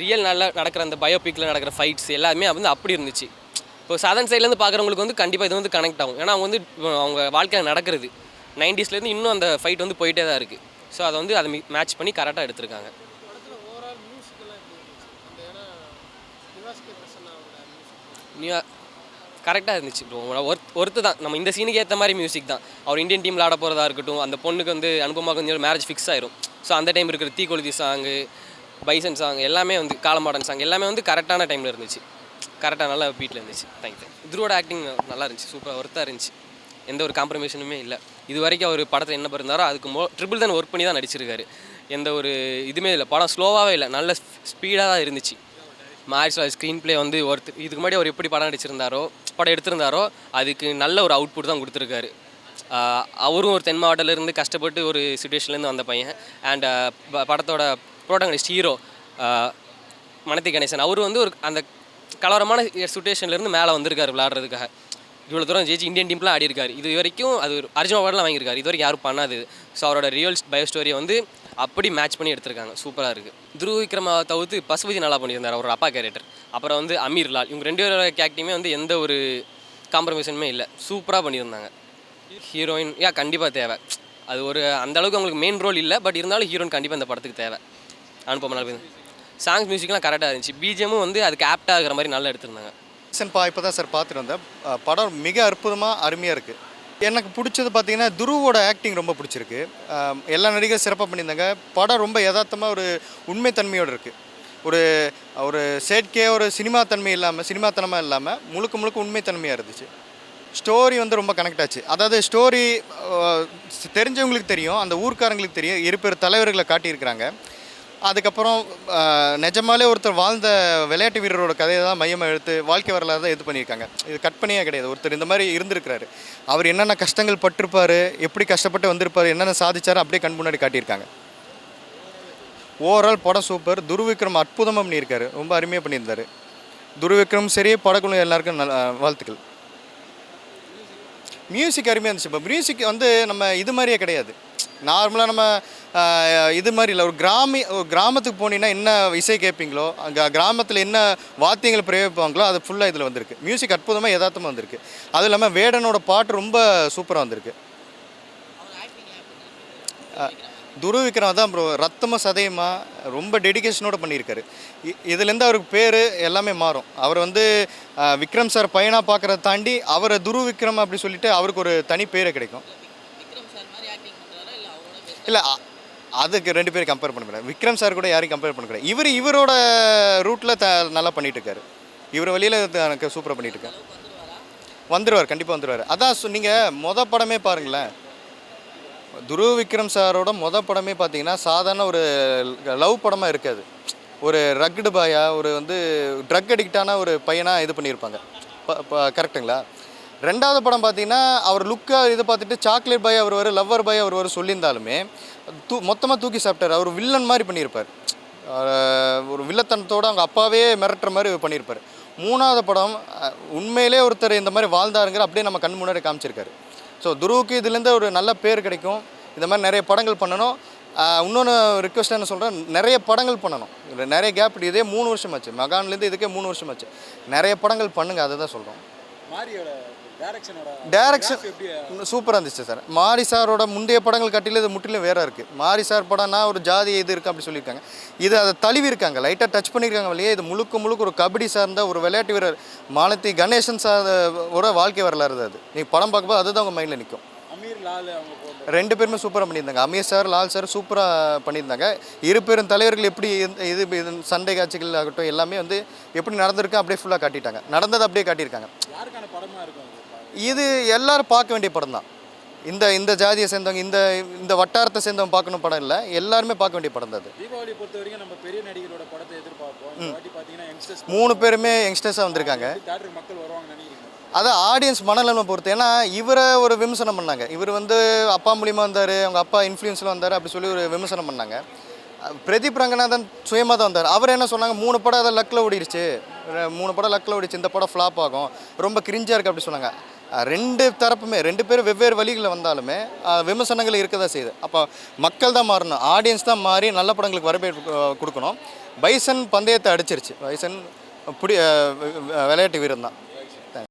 Real நல்லா நடக்கிற அந்த பயோபிக்கில் நடக்கிற ஃபைட்ஸ் எல்லாமே வந்து அப்படி இருந்துச்சு. இப்போ சாதன் சைட்லேருந்து பார்க்குறவங்களுக்கு வந்து கண்டிப்பாக இது வந்து கனெக்ட் ஆகும். ஏன்னா அவங்க வந்து அவங்க வாழ்க்கையில் நடக்கிறது நைன்டிஸ்லேருந்து இன்னும் அந்த ஃபைட் வந்து போயிட்டே தான் இருக்குது ஸோ அதை வந்து அதை மேட்ச் பண்ணி கரெக்டாக எடுத்திருக்காங்க. நியூ கரெக்டாக இருந்துச்சு ப்ரோ ஒர்த் ஒர்த்து தான். நம்ம இந்த சீனுக்கு ஏற்ற மாதிரி மியூசிக் தான். அவர் இந்தியன் டீமில் ஆட போகிறதா இருக்கட்டும் அந்த பொண்ணுக்கு வந்து அனுபவமாக கொஞ்சம் மேரேஜ் ஃபிக்ஸ் ஆயிரும். ஸோ அந்த டைம் இருக்கிற தீக்கொளுத்தி சாங்கு பைசன் சாங் எல்லாமே வந்து காலமாடன் சாங் எல்லாமே வந்து கரெக்டான டைமில் இருந்துச்சு. கரெக்டாக நல்லா பீட்டில் இருந்துச்சு. தேங்க் யூ இதுரோட ஆக்டிங் நல்லா இருந்துச்சு. சூப்பராக ஒர்த்தாக இருந்துச்சு. எந்த ஒரு காம்ப்ரமைஷனுமே இல்லை. இது வரைக்கும் அவர் படத்தில் என்ன பண்ணிருந்தாரோ அதுக்கு மோ ட்ரிபிள் தான் ஒர்க் பண்ணி தான் நடிச்சிருக்காரு. எந்த ஒரு இதுவுமே இல்லை. படம் ஸ்லோவாகவே இல்லை. நல்ல ஸ்பீடாக தான் இருந்துச்சு. மாரிஸ் ஸ்க்ரீன் ப்ளே வந்து ஒருத்தர் இதுக்கு முன்னாடி அவர் எப்படி படம் நடிச்சிருந்தாரோ படம் எடுத்திருந்தாரோ அதுக்கு நல்ல ஒரு அவுட்புட் தான் கொடுத்துருக்காரு. அவரும் ஒரு தென் மாவட்டத்துல இருந்து கஷ்டப்பட்டு ஒரு சுச்சுவேஷன்லேருந்து வந்த பையன். அண்ட் படத்தோட ப்ரோட்டகனிஸ்ட் ஹீரோ மனத்தி கணேசன். அவர் வந்து ஒரு அந்த கலவரமான சுச்சுவேஷன்லேருந்து மேலே வந்திருக்காரு விளாட்றதுக்காக இவ்வளோ தூரம் ஜெயிச்சு இந்தியன் டீம்லாம் ஆடி இருக்காரு இது வரைக்கும் அது ஒரு அர்ஜுன் அவார்ட்லாம் வாங்கியிருக்காரு. இது வரைக்கும் யாரும் பண்ணாது. ஸோ அவரோட ரியல் பயோ ஸ்டோரியை வந்து அப்படி மேட்ச் பண்ணி எடுத்திருக்காங்க. சூப்பராக இருக்குது துருவ விக்ரமா தவிர்த்து பசுபதி நல்லா பண்ணியிருந்தார். அவர் அப்பா கேரக்டர் அப்புறம் வந்து அமீர் லால். இவங்க ரெண்டு பேரோட கேரக்டருமே வந்து எந்த ஒரு காம்ப்ரமைஷனுமே இல்லை. சூப்பராக பண்ணியிருந்தாங்க. ஹீரோயின் யா கண்டிப்பாக தேவை. அது ஒரு அந்தளவுக்கு அவங்களுக்கு மெயின் ரோல் இல்லை. பட் இருந்தாலும் ஹீரோயின் கண்டிப்பாக இந்த படத்துக்கு தேவை. அனுப்பம் நல்லா சாங்ஸ் மியூசிக்லாம் கரெக்டாக இருந்துச்சு. பிஜிஎமும் வந்து அதுக்கு ஆப்டாக இருக்கிற மாதிரி நல்லா எடுத்திருந்தாங்க. ரீசன் பா இப்போ தான் சார் பார்த்துட்டு வந்தேன். படம் மிக அற்புதமாக அருமையாக இருக்குது எனக்கு பிடிச்சது பார்த்தீங்கன்னா துருவோட ஆக்டிங் ரொம்ப பிடிச்சிருக்கு. எல்லா நடிகரும் சிறப்பாக பண்ணியிருந்தாங்க. படம் ரொம்ப யதார்த்தமாக ஒரு உண்மைத்தன்மையோடு இருக்குது ஒரு ஒரு செயற்கையே ஒரு சினிமா தன்மை இல்லாமல் சினிமாத்தனமாக இல்லாமல் முழுக்க முழுக்க உண்மைத்தன்மையாக இருந்துச்சு. ஸ்டோரி வந்து ரொம்ப கனெக்ட் ஆச்சு. அதாவது ஸ்டோரி தெரிஞ்சவங்களுக்கு தெரியும் அந்த ஊர்க்காரங்களுக்கு தெரியும் இரு தலைவர்களை காட்டியிருக்கிறாங்க. அதுக்கப்புறம் நிஜமாலே ஒருத்தர் வாழ்ந்த விளையாட்டு வீரரோட கதையை தான் மையமாக எடுத்து வாழ்க்கை வரலாறு தான் இது பண்ணியிருக்காங்க. இது கற்பனையாக கிடையாது. ஒருத்தர் இந்த மாதிரி இருந்திருக்கிறாரு. அவர் என்னென்ன கஷ்டங்கள் பட்டிருப்பார் எப்படி கஷ்டப்பட்டு வந்திருப்பார் என்னென்ன சாதிச்சார் அப்படியே கண் முன்னாடி காட்டியிருக்காங்க. ஓவரால் படம் சூப்பர் துருவிக்ரம் அற்புதமாக பண்ணியிருக்காரு. ரொம்ப அருமையாக பண்ணியிருந்தார். துருவிக்ரம் சரி படக்குழு எல்லாருக்கும் நல்ல வாழ்த்துக்கள். மியூசிக் அருமையாக இருந்துச்சு. இப்போ மியூசிக் வந்து நம்ம இது மாதிரியே கிடையாது. நார்மலாக நம்ம இது மாதிரி இல்லை. ஒரு கிராமி ஒரு கிராமத்துக்கு போனீங்கன்னா என்ன இசை கேட்பீங்களோ அங்கே கிராமத்தில் என்ன வாத்தியங்கள் பிரயோகிப்பாங்களோ அது ஃபுல்லாக இதில் வந்திருக்கு. மியூசிக் அற்புதமாக யதார்த்தமாக வந்திருக்கு. அதுவும் இல்லாமல் வேடனோட பாட்டு ரொம்ப சூப்பராக வந்திருக்கு. துருவிக்ரம் தான் ப்ரோ ரத்தமாக சதயமா ரொம்ப டெடிகேஷனோட பண்ணியிருக்காரு. இதுலேருந்து அவருக்கு பேர் எல்லாமே மாறும். அவர் வந்து விக்ரம் சார் பையனாக பார்க்குறத தாண்டி அவரை துரு விக்ரம் அப்படி சொல்லிட்டு அவருக்கு ஒரு தனி பேரே கிடைக்கும். இல்லை அதுக்கு ரெண்டு பேரும் கம்பேர் பண்ண முடியாது. விக்ரம் சார் கூட யாரையும் கம்பேர் பண்ண முடியாது இவர் இவரோட ரூட்டில் த நல்லா பண்ணிட்டு இருக்காரு இவர் வழியில் எனக்கு சூப்பராக பண்ணிட்டு இருக்காரு வந்துடுவார் கண்டிப்பாக வந்துடுவார் அதான் சொ- நீங்க மொத படமே பாருங்களேன். துருவ விக்ரம் சாரோட மொதல் படமே பார்த்தீங்கன்னா சாதாரண ஒரு லவ் படமாக இருக்காது. ஒரு ரக்குடு பாயா ஒரு வந்து ட்ரக் அடிக்டான ஒரு பையனாக இது பண்ணியிருப்பாங்க. கரெக்டுங்களா ரெண்டாவது படம் பார்த்தீங்கன்னா அவர் லுக்காக இதை பார்த்துட்டு சாக்லேட் பாய் அவர் வர லவ்வர் பாய் அவர் வர சொல்லியிருந்தாலுமே தூ மொத்தமாக தூக்கி சாப்பிட்டார். அவர் வில்லன் மாதிரி பண்ணியிருப்பார். ஒரு வில்லத்தனத்தோடு அவங்க அப்பாவே மிரட்டுற மாதிரி பண்ணியிருப்பார். மூணாவது படம் உண்மையிலே ஒருத்தர் இந்த மாதிரி வாழ்ந்தாருங்கிற அப்படியே நம்ம கண் முன்னாடி காமிச்சிருக்காரு. ஸோ துருவுக்கு இதுலேருந்து ஒரு நல்ல பேர் கிடைக்கும். இந்த மாதிரி நிறைய படங்கள் பண்ணணும். இன்னொன்று ரிக்வஸ்ட் என்ன சொல்கிறேன் நிறைய படங்கள் பண்ணணும். இதுல நிறைய கேப் இதே மூணு வருஷம் ஆச்சு மகான்லேருந்து இதுக்கே மூணு வருஷம் ஆச்சு நிறைய படங்கள் பண்ணுங்கள் அதை தான் சொல்கிறோம் டேரக்ஷன் சூப்பராக இருந்துச்சு சார். மாரி சாரோட முந்தைய படங்கள் கட்டில இது முற்றிலும் வேற இருக்குது மாரி சார் படம்னா ஒரு ஜாதி இது இருக்குது அப்படி சொல்லியிருக்காங்க. இது அதை தழுவி இருக்காங்க லைட்டாக டச் பண்ணியிருக்காங்க வழியே. இது முழுக்க முழுக்க ஒரு கபடி சார்ந்த ஒரு விளையாட்டு வீரர் மாலத்தி கணேசன் சார் ஒரு வாழ்க்கை வரலாறு அது. நீ படம் பார்க்கும்போது அதுதான் உங்கள் மைண்டில் நிற்கும் ரெண்டு பேருமே சூப்பராக பண்ணியிருந்தாங்க. அமீர் சார் லால் சார் சூப்பராக பண்ணியிருந்தாங்க. இரு பெரும் தலைவர்கள் எப்படி இது சண்டை காட்சிகள் ஆகட்டும் எல்லாமே வந்து எப்படி நடந்திருக்கு அப்படியே ஃபுல்லாக காட்டிட்டாங்க. நடந்ததை அப்படியே காட்டியிருக்காங்க. யாருக்கான படமா இருக்கும் இது எல்லாரும் பார்க்க வேண்டிய படம் தான். இந்த இந்த ஜாதியை சேர்ந்தவங்க இந்த இந்த வட்டாரத்தை சேர்ந்தவங்க பார்க்கணும் படம் இல்லை. எல்லாருமே பார்க்க வேண்டிய படம் தான் அது. தீபாவளி பொறுத்த வரைக்கும் நம்ம பெரிய நடிகரோட படத்தை எதிர்பார்ப்போம். மூணு பேருமே யங்ஸ்டர்ஸாக வந்திருக்காங்க. மக்கள் நினைக்கிறீங்க. அதான் ஆடியன்ஸ் மனநிலைமை பொறுத்து. ஏன்னா இவரை ஒரு விமர்சனம் பண்ணாங்க. இவர் வந்து அப்பா மூலியமாக வந்தார் அவங்க அப்பா இன்ஃப்ளூயன்ஸில் வந்தார் அப்படி சொல்லி ஒரு விமர்சனம் பண்ணாங்க. பிரதீப் ரங்கநாதன் சுயமாக தான் வந்தார். அவர் என்ன சொன்னாங்க? மூணு படம் அதை லக்கில் ஓடிடுச்சு மூணு படம் லக்கில் ஓடிச்சு இந்த படம் ஃப்ளாப் ஆகும். ரொம்ப கிரிஞ்சாக இருக்குது அப்படி சொன்னாங்க. ரெண்டு தரப்புமே ரெண்டு பேரும் வெவ்வேறு வழிகளில் வந்தாலுமே விமர்சனங்கள் இருக்க தான் செய்யுது. அப்போ மக்கள் தான் மாறணும். ஆடியன்ஸ் தான் மாறி நல்ல படங்களுக்கு வரவேற்பு கொடுக்கணும். பைசன் பந்தயத்தை அடிச்சிருச்சு. பைசன் பிடி விளையாட்டு வீரன் தான்.